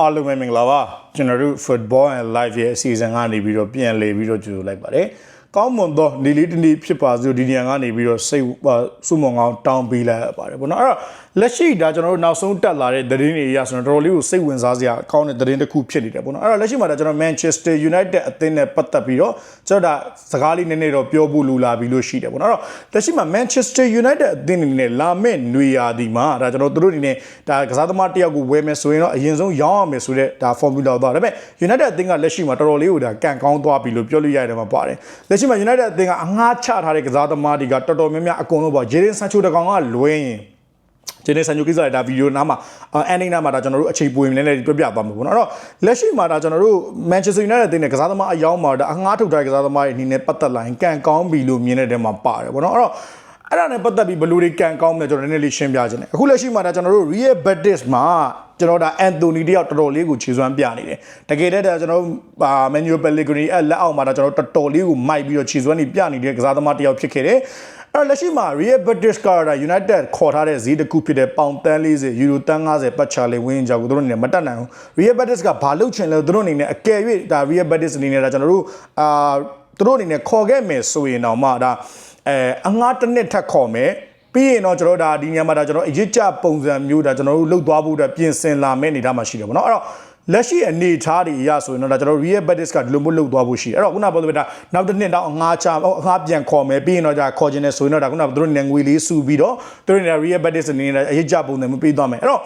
အားလုံးပဲမင်္ဂလာပါကျွန်တော်တို့ Football and Live ရဲ့အစီအစဉ်ကနေပြီးတော့ပြန်လည်ပြီးတော့ကြိုဆိုလိုက်ပါတယ်ကောင်းမွန်သောဒီလေးတနေ့ဖြစ်ပါစို့ဒီနေရာကနေပြီးတော့စိတ်စုမုံကောင်းတောင်းပေးလိုက်ရပါတယ်ပေါ့နော်အဲ့တော့ လက်ရှိဒါကျွန်တော်တို့နောက်ဆုံးတက်လာတဲ့သတင်းတွေအရဆိုတော့တော်တော်လေးကိုစိတ်ဝင်စားစရာအကောင်းတဲ့သတင်းတစ်ခုဖြစ်နေတယ်ပေါ့နော်အဲ့တော့လက်ရှိမှာဒါကျွန်တော် Manchester United အသင်းနဲ့ပတ်သက်ပြီးတော့ကျွန်တော်ဒါစကားလေးနည်းနည်းတော့ပြောဖို့လူလာပြီးလို့ရှိတယ်ပေါ့နော်အဲ့တော့လက်ရှိမှာ Manchester United အသင်းအနေနဲ့လာမယ့်နွေရာသီမှာဒါကျွန်တော်တို့အနေနဲ့ဒါကစားသမားတစ်ယောက်ကိုဝယ်မယ်ဆိုရင်တော့အရင်ဆုံးရောင်းရမယ်ဆိုတဲ့ဒါ formula တော့ဒါပေမဲ့ United အသင်းကလက်ရှိမှာတော်တော်လေးကိုဒါကန်ကောင်းသွားပြီလို့ပြောလို့ရတယ်မှာပါတယ်လက်ရှိမှာ United အသင်းကအငှားချထားတဲ့ကစားသမားတွေကတော်တော်များများအကုန်လုံးပေါ့ Jadon Sancho တကောင်ကလွဲရင် ဒီနေ့ဆန်ချိုကိစ္စဒါဗီဒီယိုနားမှာအန်ဒင်းနားမှာဒါကျွန်တော်တို့အချိန်ပွေနေလည်းပြပြသွားမှာပေါ့နော်အဲ့တော့လက်ရှိမှာဒါကျွန်တော်တို့ Manchester United တင်းတဲ့ကစားသမားအယောင်းမှာဒါအငှားထုတ်ထားတဲ့ကစားသမားတွေအနေနဲ့ပတ်သက်လာရင်ကန်ကောင်းပြီလို့မြင်တဲ့တဲမှာပါတယ်ပေါ့နော်အဲ့တော့ အဲ့ဒါနဲ့ပတ်သက်ပြီးဘယ်လိုတွေကန်ကောင်းမလဲကျွန်တော်နည်းနည်းလေးရှင်းပြခြင်းတယ်အခုလက်ရှိမှာဒါကျွန်တော်တို့ Real Betis မှာကျွန်တော်ဒါအန်တိုနီတယောက်တော်တော်လေးကိုခြေစွမ်းပြနေတယ်တကယ်တည်းဒါကျွန်တော်အာမန်နျူပယ်လီဂရီအဲ့လက်အောက်မှာဒါကျွန်တော်တော်တော်လေးကိုမိုက်ပြီးတော့ခြေစွမ်းနေပြနေတဲ့ကစားသမားတယောက်ဖြစ်ခဲ့တယ်အဲ့လက်ရှိမှာ Real Betis ကဒါ United ခေါ်ထားတဲ့ဈေးတစ်ခုဖြစ်တဲ့ပေါင်တန်း40ယူရိုတန်း90ပတ်ချလေးဝင်းကြောက်ကိုတို့အနေနဲ့မတက်နိုင်ဘူး Real Betis ကဘာလုပ်ချင်လဲတို့အနေနဲ့အကယ်၍ဒါ Real Betis အနေနဲ့ဒါကျွန်တော်တို့အာတို့အနေနဲ့ခေါ်ခဲ့မယ်ဆိုရင်တော့မှဒါ အဲအငှားတစ်နှစ်ထပ်ခေါ်မယ်ပြီးရင်တော့ကျွန်တော်ဒါဒီညမှာဒါကျွန်တော်အရစ်ကြပုံစံမျိုးဒါကျွန်တော်တို့လှုပ်သွားဖို့အတွက်ပြင်ဆင်လာမယ့်အနေထားမှာရှိတယ်ဗောနော်အဲ့တော့လက်ရှိအနေထားတွေအရဆိုရင်တော့ဒါကျွန်တော် Real Betis ကဒီလိုမျိုးလှုပ်သွားဖို့ရှိတယ်အဲ့တော့ခုနပြောလို့ဒါနောက်တစ်နှစ်တောင်အငှားချအငှားပြန်ခေါ်မယ်ပြီးရင်တော့ဒါခေါ်ခြင်းနဲ့ဆိုရင်တော့ဒါခုနကတို့နေငွေလေးစုပြီးတော့တို့နေ Real Betis အနေနဲ့အရစ်ကြပုံစံမျိုးပေးသွားမယ်အဲ့တော့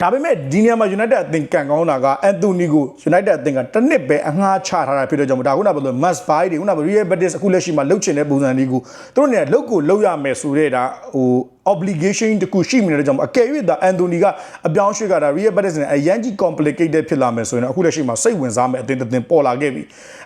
ဒါပေမဲ့ဒီနေရာမှာ United အသင်းကန်ကောင်းတာကအန်တိုနီကို United အသင်းကတစ်နှစ်ပဲအငှားချထားတာဖြစ်တဲ့ကြောင့်ဒါခုနကပြောလို့ must buy တွေခုနက Real Betis အခုလက်ရှိမှာလှုပ်ချင်တဲ့ပုံစံလေးကိုတို့နေလှုပ်ကိုလှုပ်ရမယ်ဆိုတဲ့ဒါဟို obligation တခုရှိနေတဲ့ကြောင့်အကယ်၍ဒါအန်တိုနီကအပြောင်းရွှေ့ကဒါ Real Betis နဲ့အရန်ကြီး complicated ဖြစ်လာမယ်ဆိုရင်တော့အခုလက်ရှိမှာစိတ်ဝင်စားမယ်အသင်းတစ်သင်းပေါ်လာခဲ့ပြီ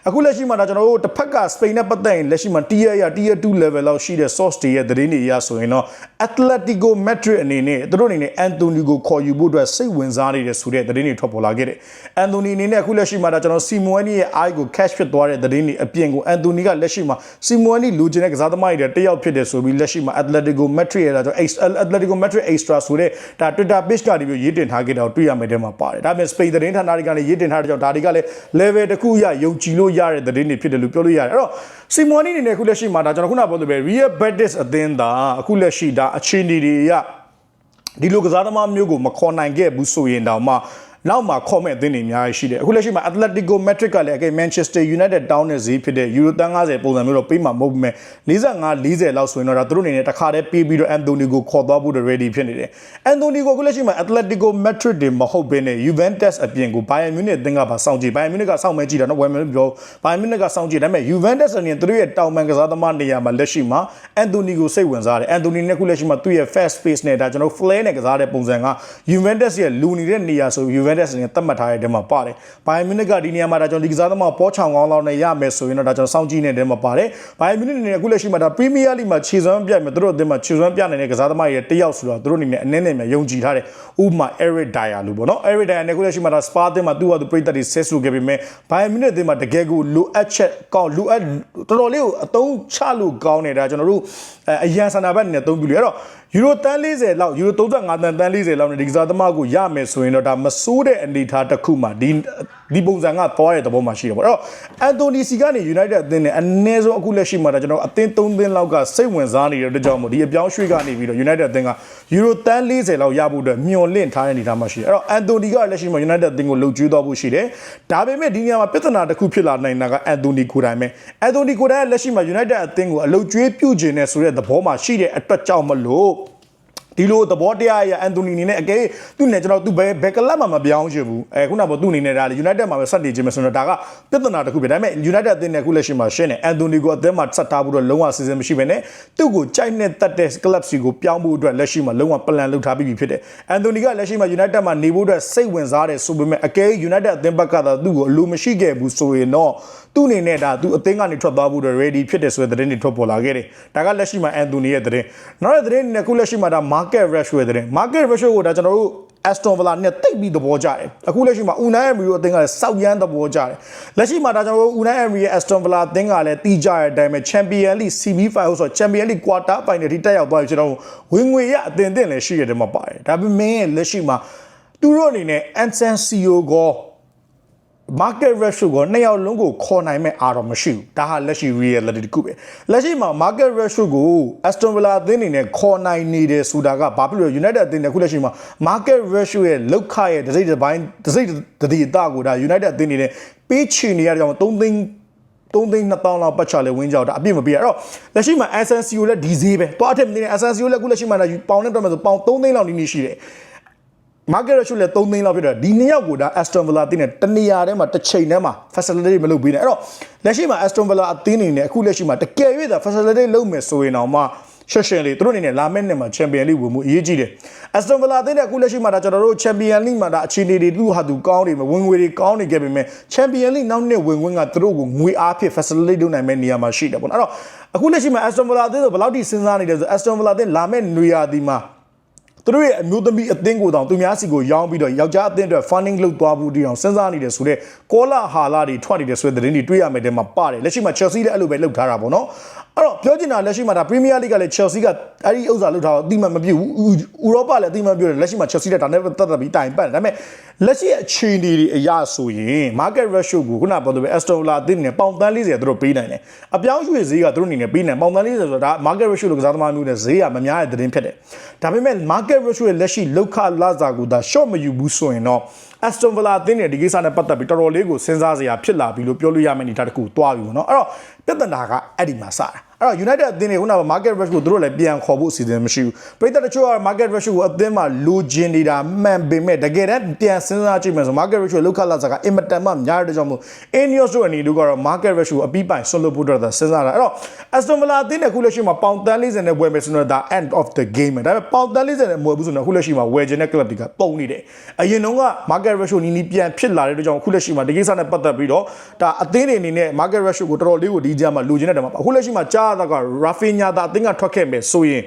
အခုလက်ရှိမှာဒါကျွန်တော်တို့တစ်ဖက်က Spain နဲ့ပတ်သက်ရင်လက်ရှိမှာ tier ရ tier 2 level လောက်ရှိတဲ့ source တွေရဲ့သတင်းတွေအရဆိုရင်တော့ Atletico Madrid အနေနဲ့သူတို့အနေနဲ့အန်တိုနီကိုခေါ်ယူဖို့အတွက်စိတ်ဝင်စားနေတဲ့ဆိုတဲ့သတင်းတွေထွက်ပေါ်လာခဲ့တယ်အန်တိုနီအနေနဲ့အခုလက်ရှိမှာဒါကျွန်တော်စီမွန်နီရဲ့ eye ကို cash ဖြစ်သွားတဲ့သတင်းတွေအပြင်ကိုအန်တိုနီကလက်ရှိမှာစီမွန်နီလူချင်တဲ့ကစားသမားတွေတယောက်ဖြစ်တယ်ဆိုပြီးလက်ရှိမှာ Atletico Madrid ရဲ့ဒါကျွန်တော် Atletico Madrid Extra ဆိုတဲ့ဒါ Twitter page ကနေပြီးရေးတင်ထားခဲ့တာကိုတွေ့ရမယ်တဲ့မှာပါတယ်ဒါပေမဲ့ Spain သတင်းဌာနတွေကနေရေးတင်ထားတဲ့ကြောင့်ဒါတွေကလည်း level တစ်ခုအရယုံကြည်လို့ရတဲ့သတင်းတွေဖြစ်တယ်လို့ပြောလို့ရတယ်အဲ့တော့စီမွန်နီအနေနဲ့အခုလက်ရှိမှာဒါကျွန်တော်ခုနပြောသလိုပဲ Real Betis အသင်းသားအခုလက်ရှိဒါအခြေအနေတွေအရဒီလိုကစားသမားမျိုးကိုမခေါ်နိုင်ခဲ့ဘူးဆိုရင်တောင်မှ နောက်မှာခေါ်မဲ့အသင်းတွေအများကြီးရှိတယ်အခုလက်ရှိမှာ Atletico Madrid ကလည်းအကဲ Manchester United တောင်းတဲ့ဈေးဖြစ်တဲ့ Euro 30ပုံစံမျိုးတော့ပေးမှာမဟုတ်ဘူးမဲ့45 40လောက်ဆိုရင်တော့ဒါသူတို့အနေနဲ့တစ်ခါတည်းပေးပြီးတော့ Anthony ကိုခေါ်သွားဖို့ ready ဖြစ်နေတယ် Anthony ကိုအခုလက်ရှိမှာ Atletico Madrid တွေမဟုတ်ဘဲနဲ့ Juventus အပြင်ကို Bayern Munich အသင်းကပါစောင့်ကြည့် Bayern Munich ကစောင့်မဲကြည့်တာနော်ဝယ်မယ်လို့ပြော Bayern Munich ကစောင့်ကြည့်ဒါပေမဲ့ Juventus အနေနဲ့သူတို့ရဲ့တောင်ပန်ကစားသမားနေရာမှာလက်ရှိမှာ Anthony ကိုစိတ်ဝင်စားတယ် Anthony နဲ့အခုလက်ရှိမှာသူ့ရဲ့ fast pace နဲ့ဒါကျွန်တော် flare နဲ့ကစားတဲ့ပုံစံက Juventus ရဲ့လူနေတဲ့နေရာဆို Juventus အနေနဲ့သတ်မှတ်ထားတဲ့တဲမှာပါတယ် Bayern Munich ကဒီနေရာမှာဒါကျွန်တော်ဒီကစားသမားပေါ်ချောင်ကောင်းလောက်နဲ့ရမယ်ဆိုရင်တော့ဒါကျွန်တော်စောင့်ကြည့်နေတဲ့တဲမှာပါတယ် Bayern Munich အနေနဲ့အခုလက်ရှိမှာဒါ Premier League မှာခြေစွမ်းပြမယ်သူတို့အသင်းမှာခြေစွမ်းပြနိုင်တဲ့ကစားသမားရဲ့တယောက်ဆိုတော့သူတို့အနေနဲ့အနည်းနဲ့များယုံကြည်ထားတယ်ဥပမာ Eric Dyer လို့ပေါ့နော် Eric Dyer နဲ့အခုလက်ရှိမှာဒါ Spa အသင်းမှာသူ့ဟာသူပြိတ္တတွေဆက်စုခဲ့ပေမဲ့ Bayern Munich အသင်းမှာတကယ်ကိုလိုအပ်ချက်ကောင်းလိုအပ်တော်တော်လေးကိုအသုံးချလို့ကောင်းနေတာကျွန်တော်တို့အရန်ဆန္ဒဘက်အနေနဲ့သုံးပြီးလို့အဲ့တော့ ယူရိုတန်း40လောက်ယူရို35တန်းတန်း40လောက်နဲ့ဒီကစားသမားကိုရမယ်ဆိုရင်တော့ဒါမစိုးတဲ့အနေအထားတစ်ခုမှာဒီ ဒီပုံစံကသွားတဲ့သဘောမှာရှိတယ်ပေါ့အဲ့တော့အန်တိုနီစီကနေ United အသင်းနဲ့အနည်းဆုံးအခုလက်ရှိမှာဒါကျွန်တော်အသင်း3သင်းလောက်ကစိတ်ဝင်စားနေတဲ့အတွက်ကြောင့်မို့ဒီအပြောင်းရွှေ့ကနေပြီးတော့ United အသင်းကယူရိုတန်း40လောက်ရဖို့အတွက်မျှော်လင့်ထားတဲ့အနေအထားမှာရှိတယ်အဲ့တော့အန်တိုနီကလက်ရှိမှာ United အသင်းကိုလှုပ်ကြွေးသွားဖို့ရှိတယ်ဒါပေမဲ့ဒီနေရာမှာပြဿနာတစ်ခုဖြစ်လာနိုင်တာကအန်တိုနီကိုယ်တိုင်ပဲအန်တိုနီကိုယ်တိုင်ကလက်ရှိမှာ United အသင်းကိုအလုပ်ကျွေးပြုခြင်းနဲ့ဆိုတဲ့သဘောမှာရှိတဲ့အတွက်ကြောင့်မလို့ ဒီလိုသဘောတရားရအန်တိုနီအနေနဲ့အကယ်သူ့နဲ့ကျွန်တော်သူဘယ်ဘယ်ကလပ်မှမပြောင်းချင်ဘူးအဲခုနကသူ့အနေနဲ့ဒါလေ United မှာပဲဆက်နေခြင်းပဲဆိုတော့ဒါကပြဿနာတစ်ခုပဲဒါပေမဲ့ United အသင်းနဲ့ခုလက်ရှိမှာရှင်းတယ်အန်တိုနီကိုအသင်းမှာဆက်ထားဖို့တော့လုံးဝစီစဉ်မရှိဘဲနဲ့သူ့ကိုကြိုက်နဲ့တက်တဲ့ club စီကိုပြောင်းဖို့အတွက်လက်ရှိမှာလုံးဝ plan လုပ်ထားပြီးပြီဖြစ်တယ်အန်တိုနီကလက်ရှိမှာ United မှာနေဖို့အတွက်စိတ်ဝင်စားတယ်ဆိုပေမဲ့အကယ် United အသင်းဘက်ကသာသူ့ကိုအလိုမရှိခဲ့ဘူးဆိုရင်တော့သူ့အနေနဲ့ဒါသူအသင်းကနေထွက်သွားဖို့အတွက် ready ဖြစ်တယ်ဆိုတဲ့သတင်းတွေထွက်ပေါ်လာခဲ့တယ်ဒါကလက်ရှိမှာအန်တိုနီရဲ့သတင်းနောက်တဲ့သတင်းနဲ့ခုလက်ရှိမှာဒါ market rush ရဲ့သတင်း market rush ကိုဒါကျွန်တော်တို့ Aston Villa နဲ့တိတ်ပြီးသဘောကျတယ်အခုလက်ရှိမှာ Unai Emery တို့အသင်းကလည်းစောက်ရမ်းသဘောကျတယ်လက်ရှိမှာဒါကျွန်တော်တို့ Unai Emery ရဲ့ Aston Villa အသင်းကလည်းတီးကြတဲ့အတိုင်းပဲ Champion League CB5 ဆိုတော့ Champion League quarter final ထိတက်ရောက်သွားပြီကျွန်တော်ဝင်ငွေရအသင်းအသင်းလည်းရှိရတယ်မှာပါတယ်ဒါပေမဲ့လက်ရှိမှာသူတို့အနေနဲ့ Ansan CEO ကို market ratio ကိုနှစ်ယောက်လုံးကိုခေါ်နိုင်မဲ့အားတော့မရှိဘူးဒါဟာလက်ရှိ reality တစ်ခုပဲလက်ရှိမှာ market ratio ကို Aston Villa အသင်းအနေနဲ့ခေါ်နိုင်နေတယ်ဆိုတာကဘာဖြစ်လို့ United အသင်းနဲ့ခုလက်ရှိမှာ market ratio ရဲ့လောက်ခရဲ့တစ်စိတ်တစ်ပိုင်းတစ်စိတ်တစ်ဒီအတာကိုဒါ United အသင်းအနေနဲ့ပေးချင်နေရတဲ့ကြောင့်3သိန်း3သိန်း2000လောက်ပတ်ချလဲဝင်းကြောက်တာအပြည့်မပြည့်အဲ့တော့လက်ရှိမှာ SNCO လည်းဒီဈေးပဲတွားအထက်မသိနေ SNCO လည်းခုလက်ရှိမှာပေါင်နဲ့တော့မယ်ဆိုပေါင်3သိန်းလောက်နီးနီးရှိတယ် market ratio လည်း3သိန်းလောက်ဖြစ်တော့ဒီနှစ်ယောက်ကိုဒါ Aston Villa အသင်းနဲ့တနေရာထဲမှာတစ်ချိန်ထဲမှာ facility မလုပ်ပေးနဲ့အဲ့တော့လက်ရှိမှာ Aston Villa အသင်းအနေနဲ့အခုလက်ရှိမှာတကယ်၍သာ facility လုပ်မယ်ဆိုရင်တော့မှရှက်ရှင်လေးသူတို့အနေနဲ့လာမယ့်နှစ်မှာ Champion League ဝင်မှုအရေးကြီးတယ် Aston Villa အသင်းနဲ့အခုလက်ရှိမှာဒါကျွန်တော်တို့ Champion League မှာဒါအခြေအနေတွေသူ့ဟာသူကောင်းနေမှာဝင်ငွေတွေကောင်းနေခဲ့ပေမဲ့ Champion League နောက်နှစ်ဝင်ခွင့်ကသူတို့ကိုငွေအားဖြင့် facility လုပ်နိုင်မယ့်နေရာမှာရှိတယ်ပေါ့နော်အဲ့တော့အခုလက်ရှိမှာ Aston Villa အသင်းဆိုဘယ်လောက်ထိစဉ်းစားနေတယ်ဆို Aston Villa အသင်းလာမယ့်နေရာဒီမှာ သူတို့ရဲ့အမျိုးသမီးအသင်းကိုတောင်သူများစီကိုရောင်းပြီးတော့ယောက်ျားအသင်းအတွက် funding လုပ်သွားဖို့ဒီအောင်စဉ်းစားနေတယ်ဆိုတော့ကောလာဟာလာတွေထွက်နေတဲ့ဆိုတဲ့သတင်းတွေတွေ့ရမယ်တဲ့မှာပါတယ်လက်ရှိမှာ Chelsea လည်းအဲ့လိုပဲလုပ်ထားတာပေါ့နော်အဲ့တော့ပြောချင်တာလက်ရှိမှာဒါ Premier League ကလည်း Chelsea ကအဲ့ဒီဥစ္စာလုပ်ထားတော့အတိမတ်မပြည့်ဘူးဥရောပလည်းအတိမတ်ပြည့်တယ်လက်ရှိမှာ Chelsea လည်းဒါနဲ့ပတ်သက်ပြီးတိုင်ပတ်တယ်ဒါပေမဲ့လက်ရှိအခြေအနေတွေအရဆိုရင် market ratio ကိုခုနပြောလို့ပဲ Aston Villa အသင်းနဲ့ပေါင်တန်း40သူတို့ပေးနိုင်တယ်အပြောင်းရွှေ့ဈေးကသူတို့အနေနဲ့ပေးနိုင်ပေါင်တန်း40ဆိုတာဒါ market ratio လို့ကစားသမားမျိုးနဲ့ဈေးကမများတဲ့သတင်းဖြစ်တယ်ဒါပေမဲ့ market ratio ရဲ့လက်ရှိလောက်ခလာစာကိုဒါ short မယူဘူးဆိုရင်တော့ Aston Villa အသင်းနဲ့ဒီကိစ္စနဲ့ပတ်သက်ပြီးတော်တော်လေးကိုစဉ်းစားစရာဖြစ်လာပြီလို့ပြောလို့ရမယ့်အနေအထားတစ်ခုတွားပြီပေါ့နော်အဲ့တော့ ပြဿနာကအဲ့ဒီမှာစတာ အဲ့တော့ United အသင်းတွေခုနက market ratio ကိုသူတို့လည်းပြန်ခေါ်ဖို့အစီအစဉ်မရှိဘူးပရိသတ်တချို့က market ratio ကိုအသင်းမှာလိုချင်နေတာမှန်ပေမဲ့တကယ်တမ်းပြန်စဉ်းစားကြည့်မယ်ဆို market ratio လောက်ခလာစာကအင်မတန်မှများတဲ့ကြောင့်မို့ Ineos တို့အနေနဲ့ကတော့ market ratio ကိုအပြီးပိုင်ဆွတ်လို့ဖို့တော့စဉ်းစားတာအဲ့တော့ Aston Villa အသင်းနဲ့ခုလက်ရှိမှာပေါင်တန်း40နဲ့ဝယ်မယ်ဆိုတော့ဒါ end of the game ပဲဒါပေမဲ့ပေါင်တန်း40နဲ့မဝယ်ဘူးဆိုတော့ခုလက်ရှိမှာဝယ်ခြင်းတဲ့ club တွေကပုံနေတယ်အရင်တုန်းက market ratio နီးနီးပြန်ဖြစ်လာတဲ့အတွက်ကြောင့်ခုလက်ရှိမှာဒီကိစ္စနဲ့ပတ်သက်ပြီးတော့ဒါအသင်းတွေအနေနဲ့ market ratio ကိုတော်တော်လေးကိုဒီကြားမှာလိုချင်တဲ့တမှာအခုလက်ရှိမှာကြားရတာက Rafinha ဒါအသင်းကထွက်ခဲ့မယ်ဆိုရင်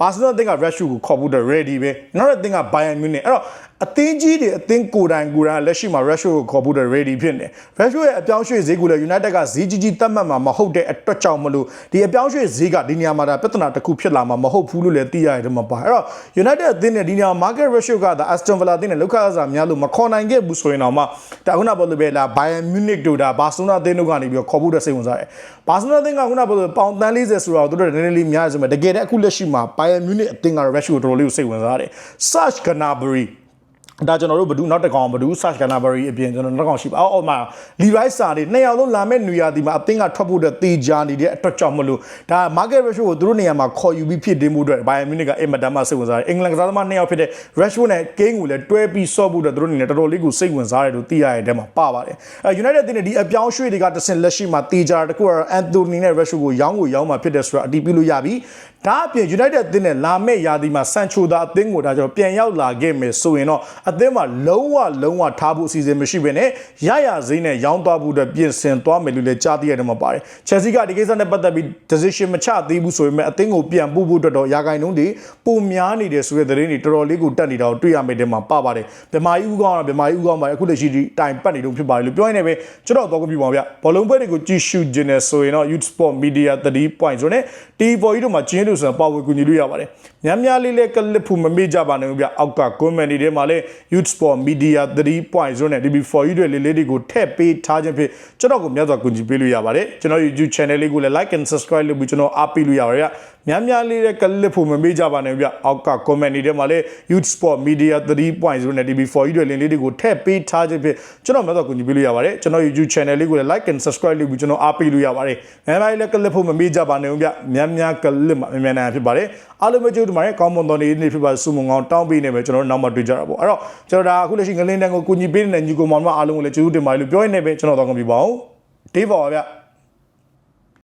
ဘာစနိုအသင်းက ratio ကိုခေါ်ဖို့တော့ ready ပဲနောက်တစ်သင်းက Bayern Munich အဲ့တော့အသင်းကြီးတွေအသင်းကိုယ်တိုင်ကိုယ်တိုင်လက်ရှိမှာ ratio ကိုခေါ်ဖို့တော့ ready ဖြစ်နေ ratio ရဲ့အပြောင်းရွှေ့ဈေးကိုလည်း United ကဈေးကြီးကြီးသတ်မှတ်မှာမဟုတ်တဲ့အတွက်ကြောင့်မလို့ဒီအပြောင်းရွှေ့ဈေးကဒီနေရာမှာဒါပြဿနာတစ်ခုဖြစ်လာမှာမဟုတ်ဘူးလို့လည်းသိရတယ်ဒီမှာပါအဲ့တော့ United အသင်းနဲ့ဒီနေရာ market ratio ကဒါ Aston Villa အသင်းနဲ့လောက်ခရစားများလို့မခေါ်နိုင်ခဲ့ဘူးဆိုရင်တော့မှဒါခုနပြောလို့ပဲလား Bayern Munich တို့ဒါ Barcelona အသင်းတို့ကနေပြီးတော့ခေါ်ဖို့တော့စိတ်ဝင်စားတယ် Barcelona အသင်းကခုနပြောလို့ပေါင်တန်း40ဆိုတော့သူတို့နည်းနည်းလေးများရစမယ်တကယ်တမ်းအခုလက်ရှိမှာ Bayern Munich အသင်းက ratio ကိုတော်တော်လေးကိုစိတ်ဝင်စားတယ် Serge Gnabry ဒါကျွန်တော်တို့ဘဒူနောက်တစ်ကောင်ဘဒူ search canary အပြင်ကျွန်တော်နောက်တစ်ကောင်ရှိပါအော်အော်မှာ Levi စာတွေနှစ်ယောက်လုံးလာမဲ့နေရာဒီမှာအသင်းကထွက်ဖို့အတွက်တေချာနေတဲ့အတွက်ကြောင့်မလို့ဒါ market ratio ကိုသူတို့နေရာမှာခေါ်ယူပြီးဖြစ်တင်မှုအတွက် Bayern Munich ကအင်မတန်မှစိတ်ဝင်စားတယ်အင်္ဂလန်ကစားသမားနှစ်ယောက်ဖြစ်တဲ့ Rashford နဲ့ Kane ကိုလည်းတွဲပြီးဆော့ဖို့အတွက်သူတို့အနေနဲ့တော်တော်လေးကိုစိတ်ဝင်စားတယ်လို့သိရတဲ့တဲမှာပါပါတယ်အဲ United အသင်းနဲ့ဒီအပြောင်းရွှေ့တွေကတဆင်လက်ရှိမှာတေချာတခုကတော့ Anthony နဲ့ Rashford ကိုရောင်းကိုရောင်းမှာဖြစ်တယ်ဆိုတာအတည်ပြုလို့ရပြီဒါအပြင် United အသင်းနဲ့လာမဲ့ရာသီမှာ Sancho သာအသင်းကိုဒါကြောင့်ပြန်ရောက်လာခဲ့မယ်ဆိုရင်တော့အသင်းမှာလုံးဝလုံးဝထားဖို့အစီအစဉ်မရှိဘဲနဲ့ရရဈေးနဲ့ရောင်းသွားဖို့အတွက်ပြင်ဆင်သွားမယ်လို့လည်းကြားသိရတယ်မှာပါတယ်။ Chelsea ကဒီကိစ္စနဲ့ပတ်သက်ပြီး decision မချသေးဘူးဆိုပေမဲ့အသင်းကိုပြန်ပို့ဖို့အတွက်တော့ရာဂိုင်နှုန်းတွေပုံများနေတယ်ဆိုတဲ့သတင်းတွေတော်တော်လေးကိုတက်နေတာကိုတွေ့ရမယ်တဲ့မှာပါပါတယ်။ဗမာကြီးဦးကောင်းတော့ဗမာကြီးဦးကောင်းပါအခုလက်ရှိဒီတိုင်ပတ်နေလို့ဖြစ်ပါတယ်လို့ပြောရင်လည်းကျွန်တော်တော့ကပြပါဗျ။ဘောလုံးပွဲတွေကိုကြည့်ရှုခြင်းနဲ့ဆိုရင်တော့ Youth Sport Media 3 point ဆိုနဲ့ TV4 ကြီးတို့မှာကျင်းလို့ဆိုပါဝေကူညီလို့ရပါတယ်။များများလေးလေးကလစ်ဖို့မမေ့ကြပါနဲ့ဗျ။အောက်က comment တွေထဲမှာလည်း Youth Sport Media 3 point ဆိုနဲ့ DB4 ကြီးတွေလေးလေးတွေကိုထည့်ပေးထားခြင်းဖြစ်ကျွန်တော်ကိုမြတ်စွာကူညီပေးလို့ရပါတယ်။ကျွန်တော် YouTube channel လေးကိုလည်း like and subscribe လုပ်ပြီးကျွန်တော်အားပေးလို့ရပါတယ်ဗျ။ များများလေးလေးကလစ်ဖို့မမေ့ကြပါနဲ့ဗျ။အောက်က comment တွေထဲမှာလည်း Youth Sport Media 3 point ဆိုနဲ့ DB4 ကြီးတွေလေးလေးတွေကိုထည့်ပေးထားခြင်းဖြစ်ကျွန်တော်မြတ်စွာကူညီပေးလို့ရပါတယ်။ကျွန်တော် YouTube channel လေးကိုလည်း like and subscribe လုပ်ပြီးကျွန်တော်အားပေးလို့ရပါတယ်။များများလေးကလစ်ဖို့မမေ့ကြပါနဲ့ဗျ။များများကလစ်မှာမြန်မြန်နိုင်ဖြစ်ပါတယ်။အားလုံးပဲကြိုးတူပါတယ်။ကောင်းမွန်တော်နေနေဖြစ်ပါစုမုံကောင်းတောင်းပေးနေမယ်ကျွန်တော်တို့နောက်မှတွေ့ကြတာပေါ့။အဲ့တော့ကျွန်တော်ဒါအခုလက်ရှိငလင်းတန်းကိုကူညီပေးနေတဲ့ညီကိုမောင်မအားလုံးကိုလည်းကျေးဇူးတင်ပါတယ်လို့ပြောရနေပဲကျွန်တော်တော့ကုန်ပြီပါအောင်။ဒေးပါပါဗျ။